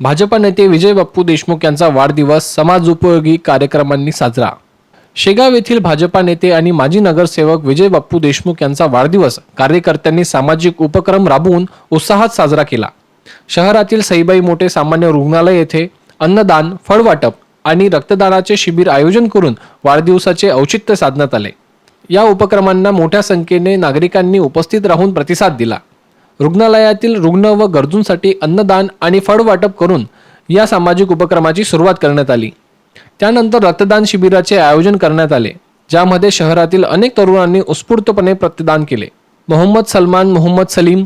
भाजपा नेते विजय बाप्पू देशमुख यांचा वाढदिवस समाजोपयोगी कार्यक्रमांनी साजरा. शेगाव येथील भाजपा नेते आणि माजी नगरसेवक विजय बाप्पू देशमुख यांचा वाढदिवस कार्यकर्त्यांनी सामाजिक उपक्रम राबवून उत्साहात साजरा केला. शहरातील सईबाई मोठे सामान्य रुग्णालय येथे अन्नदान फळवाटप आणि रक्तदानाचे शिबिर आयोजन करून वाढदिवसाचे औचित्य साधण्यात आले. या उपक्रमांना मोठ्या संख्येने नागरिकांनी उपस्थित राहून प्रतिसाद दिला. रुग्णालयातील रुग्ण व गरजूंसाठी अन्नदान आणि फळ वाटप करून या सामाजिक उपक्रमाची सुरुवात करण्यात आली. त्यानंतर रक्तदान शिबिराचे आयोजन करण्यात आले ज्यामध्ये शहरातील अनेक तरुणांनी उत्स्फूर्तपणे प्रतिदान केले. मोहम्मद सलमान मोहम्मद सलीम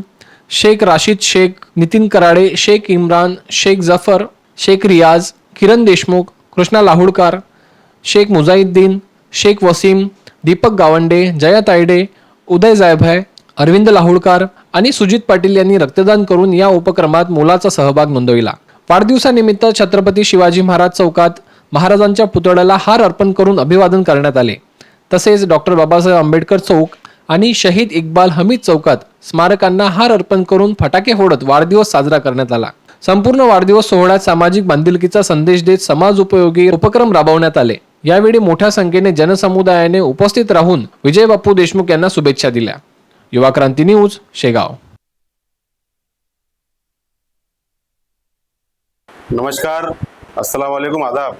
शेख राशिद शेख नितीन कराडे शेख इम्रान शेख जफर शेख रियाज किरण देशमुख कृष्णा लाहुडकार शेख मुजाहिद्दीन शेख वसीम दीपक गावंडे जया तायडे उदय जायभाय अरविंद लाहुडकार आणि सुजित पाटील यांनी रक्तदान करून या उपक्रमात मोलाचा सहभाग नोंदविला. वाढदिवसानिमित्त छत्रपती शिवाजी महाराज चौकात महाराजांच्या पुतळ्याला हार अर्पण करून अभिवादन करण्यात आले. तसेच डॉक्टर बाबासाहेब आंबेडकर चौक आणि शहीद इक्बाल हमीद चौकात स्मारकांना हार अर्पण करून फटाके फोडत वाढदिवस साजरा करण्यात आला. संपूर्ण वाढदिवस सोहळ्यात सामाजिक बांधिलकीचा संदेश देत समाज उपयोगी उपक्रम राबवण्यात आले. यावेळी मोठ्या संख्येने जनसमुदायाने उपस्थित राहून विजय बाप्पू देशमुख यांना शुभेच्छा दिल्या. युवा क्रांती न्यूज शेगाव. नमस्कार. अस्सलाम वालेकुम आदाब.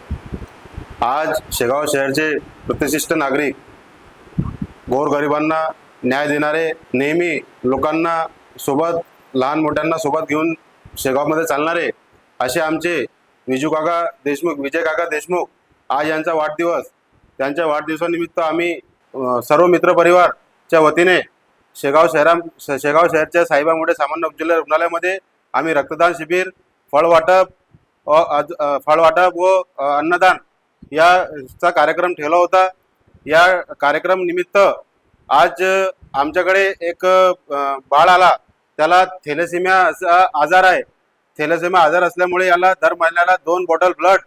आज शेगाव शहरचे प्रतिष्ठित नागरिक गोरगरिबांना न्याय देणारे नेहमी लोकांना सोबत लहान मोठ्यांना सोबत घेऊन शेगावमध्ये चालणारे असे आमचे विजू काका देशमुख विजय काका देशमुख आज यांचा वाढदिवस. त्यांच्या वाढदिवसानिमित्त आम्ही सर्व मित्रपरिवारच्या वतीने शेगाव शहरा श- शेगाव शहरच्या साहेबामुळे मोठे सामान्य उपजिल्हा रुग्णालयामध्ये आम्ही रक्तदान शिबिर फळवाटप फळवाटप व व अन्नदान याचा कार्यक्रम ठेवला होता. या कार्यक्रम निमित्त आज आमच्याकडे एक बाळ आला. त्याला थेलेसिमिया असा आजार आहे. थेलेसिमिया आजार असल्यामुळे याला दर महिन्याला दोन बॉटल ब्लड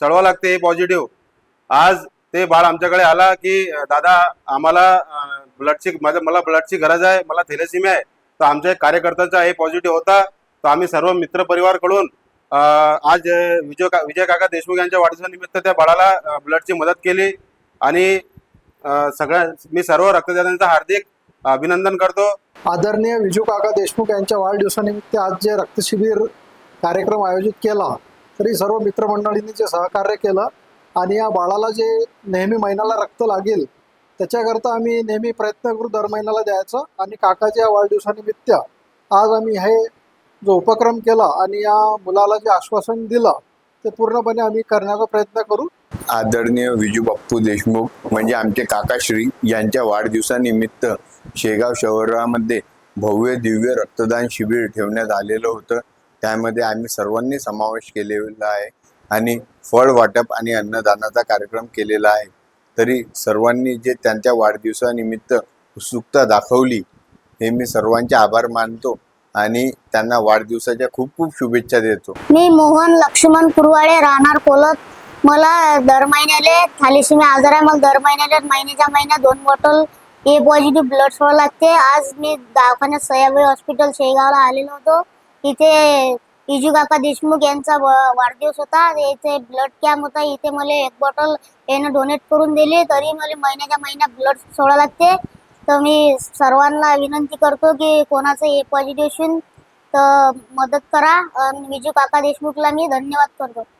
चढवा लागते हे पॉझिटिव्ह. आज ते बाळ आमच्याकडे आला की दादा आम्हाला ब्लडची माझ्या मला ब्लडची गरज आहे मला थेलेसिमिया आहे. तर आमच्या एक कार्यकर्त्याचा हे पॉझिटिव्ह होता. तर आम्ही सर्व मित्रपरिवारकडून आज विजय का विजय काका देशमुख यांच्या वाढदिवसानिमित्त त्या बाळाला ब्लडची मदत केली. आणि सगळ्या मी सर्व रक्तदात्यांचं हार्दिक अभिनंदन करतो. आदरणीय विजू काका देशमुख यांच्या वाढदिवसानिमित्त आज जे रक्तशिबिर कार्यक्रम आयोजित केला तरी सर्व मित्रमंडळींनी जे सहकार्य केलं आणि या बाळाला जे नेहमी महिन्याला रक्त लागेल त्याच्याकरता आम्ही नेहमी प्रयत्न करू दर महिन्याला द्यायचं. आणि काकाच्या या वाढदिवसानिमित्त आज आम्ही हे जो उपक्रम केला आणि या मुलाला जे आश्वासन दिलं ते पूर्णपणे आम्ही करण्याचा प्रयत्न करू. आदरणीय विजू बाप्पू देशमुख म्हणजे आमचे काकाश्री यांच्या वाढदिवसानिमित्त शेगाव शहरामध्ये भव्य दिव्य रक्तदान शिबिर ठेवण्यात आलेलं होतं. त्यामध्ये आम्ही सर्वांनी समावेश केलेला आहे. आणि फळ वाटप आणि अन्नदानाचा कार्यक्रम केलेला आहे. तरी सर्वांनी जे त्यांच्या वाढदिवसानिमित्त उत्सुकता दाखवली हे मी सर्वांचे आभार मानतो आणि त्यांना वाढदिवसाच्या खूप खूप शुभेच्छा देतो. मी मोहन लक्ष्मण कुरवाळे राहणार कोलत. मला दर महिन्याले थॅलिसिमिया आजार आहे. मला दर महिन्याला महिन्याच्या महिन्यात दोन बॉटल ए पॉझिटिव्ह ब्लड सोड लागते. आज मी दवाखान्यात सह्याबाई हॉस्पिटल शेगावला आलेलो होतो. इथे इजू काका देशमुख यांचा व- वाढदिवस होता. इथे ब्लड कॅम्प होता. इथे मला एक बॉटल यानं डोनेट करून दिली. तरी मला महिन्याच्या महिन्यात ब्लड सोडा लागते. तर मी सर्वांना विनंती करतो की कोणाचं ए पॉझिटिव्ह तर मदत करा. आणि विजू काका देशमुखला मी धन्यवाद करतो.